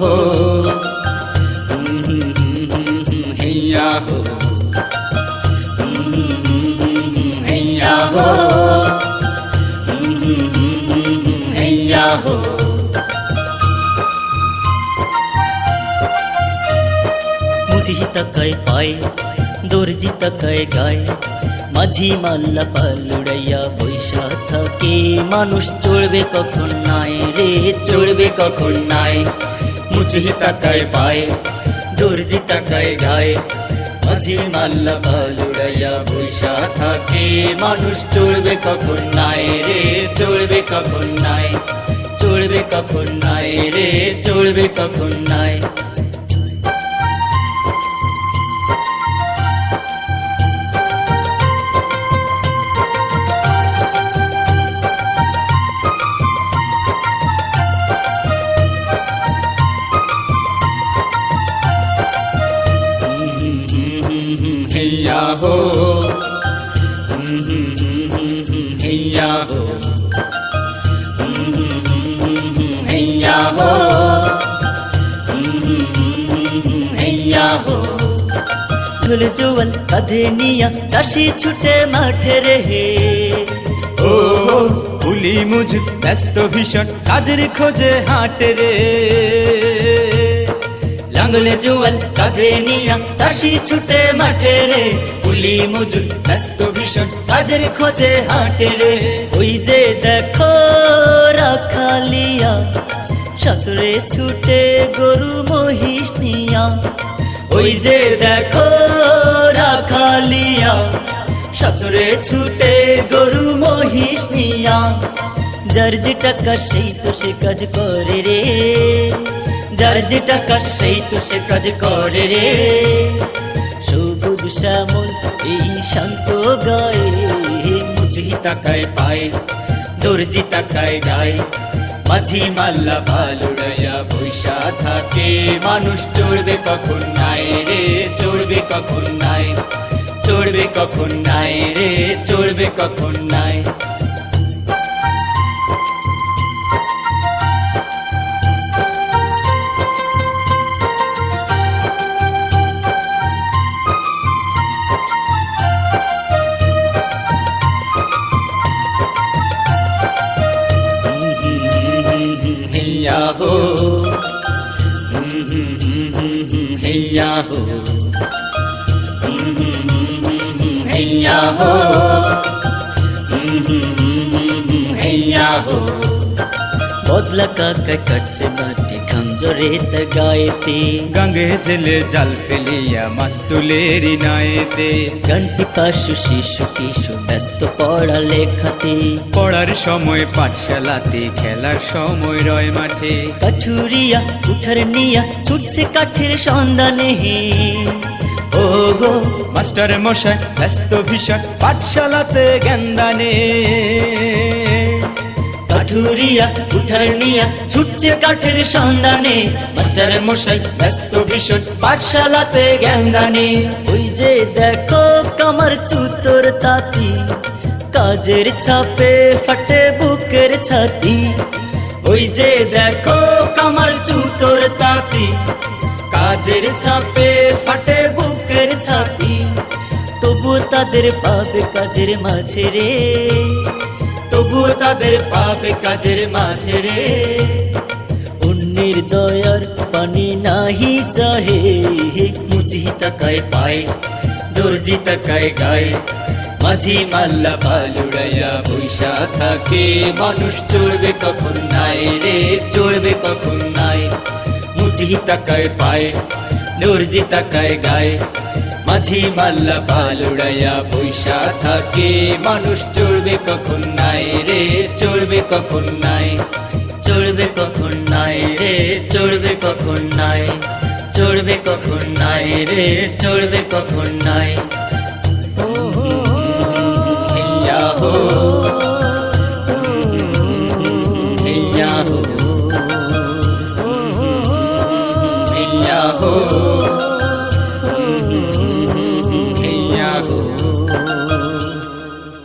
হো। হেয়া হো। হেয়া হো। হেয়া হো। মুজি তাকায় পায় দর্জি তাকায় গায় মাঝি মাল্লা পালুড়াইয়া বৈশা থাকে মানুষ চড়বে কখন নাই রে চড়বে কখন নাই মুচি তাকায় পায়ে দর্জি তাকায় গায়ে মাঝি মাল্লা পালুড়াইয়া বৈশা থাকে মানুষ চড়বে কখন নাই রে চড়বে কখন নাই চড়বে কখন নাই রে চড়বে কখন নাই হো হেয়া হো হেয়া হো হেয়া হো ঢোল নিয়া চাষি ছুটে মাঠে রেহে ও পুলি মুজ ব্যস্ত ভীষণ কাজের খোঁজে হাটে রে লাঙ্গলে জোয়াল কাঁধে নিয়া চাষি ছুটে মাঠে রে পুলি মজুর ব্যস্ত ভীষণ। কাজের খোঁজে হাটে রে ওই যে দেখো রাখালিয়া, সাঁতরে ছুটে গরু মহিষ নিয়া। ওই যে দেখো রাখালিয়া, সাঁতরে ছুটে গরু মহিষ নিয়া। যার যে টাকা সেই তো সে কাজ করে রে। যার যে টাকা সেই তো সে কাজ করে রে। শ্যামল, এই শান্ত গায়ে মুজি তাকায় পায় দর্জি তাকায় গায়। মাঝি মাল্লা ভালুড়াইয়া বৈশা থাকে, মানুষ চড়বে কখন নাই রে, চড়বে কখন নাই? চড়বে কখন নাই রে, চড়বে কখন নাই? হেয়া হো হেয়া হো বদলা কাকা কাটছে মাটি খামজরে তার গায়েতে গঙ্গে জেলে জাল ফেলিয়া মাছ তুলেরি নায়েতে গানটি পাশু শিশু কিশু ব্যস্ত পড়া লেখাতে পড়ার সময় পাঠশালাতে খেলার সময় রয় মাঠে কাঠুরিয়া উঠার নিয়া ছুটছে কাঠের সন্ধানে ও গো মাস্টার মশাই ব্যস্ত ভীষণ পাঠশালাতে জ্ঞানদানে কাঠুরিয়া উঠার নিয়া ছুটছে কাঠের সন্ধানে। মাস্টার মশাই ব্যস্ত ভীষণ, পাঠশালাতে জ্ঞানদানে। ওই যে দেখো কামার চুতোর তাতি, কাজের ছাপে ফাটে বুকের ছাতি। ওই যে দেখো কামার চুতোর তাতি, কাজের ছাপে ফাটে বুকের ছাতি। তবু তাদের পাবে কাজের মাঝে রে। তাদের পাবে কাজের মাঝে রে। অন্যের দয়ার পানি নাহি চাহে, মুচি তাকায় পায়, দর্জি তাকায় গায়ে। মাঝি মাল্লা পালুড়াইয়া বৈশা থাকে, মানুষ চড়বে কখন নাই রে, চড়বে কখন নাই। মুচি তাকায় পায়, দর্জি তাকায় গায়ে। মাঝি মাল্লা পালুড়াইয়া বৈশা থাকে। মানুষ চড়বে কখন নাই রে, চড়বে কখন নাই? চড়বে কখন নাই রে, চড়বে কখন নাই? চড়বে কখন নাই রে, চড়বে কখন নাই? হো। হো। হো।